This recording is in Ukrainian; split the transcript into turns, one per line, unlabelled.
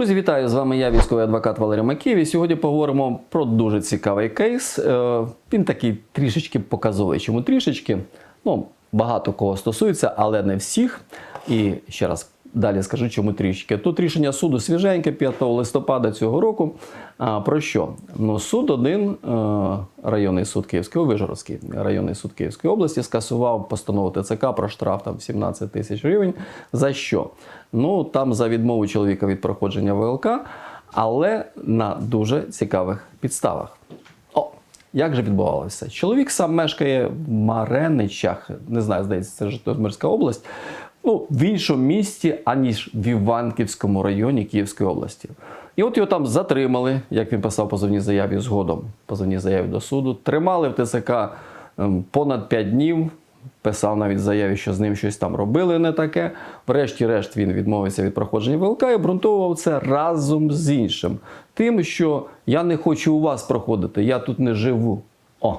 Друзі, вітаю! З вами я, військовий адвокат Валерій Макієв. І сьогодні поговоримо про дуже цікавий кейс. Е, Він такий трішечки показовий. Чому трішечки? Ну, багато кого стосується, але не всіх. І ще раз далі скажу, чому трішки. Тут рішення суду свіженьке 5 листопада цього року. А, про що? Ну, суд один, е, районний суд Київської, Вижгородський районний суд Київської області скасував постанову ТЦК про штраф там 17 тисяч гривень. За що? Ну там за відмову чоловіка від проходження ВЛК, але на дуже цікавих підставах. О, як же відбувалося? Чоловік сам мешкає в Мареничах, не знаю, здається, це Житомирська область. Ну, в іншому місті, аніж в Іванківському районі Київської області. І от його там затримали, як він писав позовній заяві згодом, в позовній заяві до суду. Тримали в ТСК ем, понад 5 днів. Писав навіть заяві, що з ним щось там робили не таке. Врешті-решт він відмовився від проходження ВЛК і обґрунтовував це разом з іншим. Тим, що я не хочу у вас проходити, я тут не живу. О,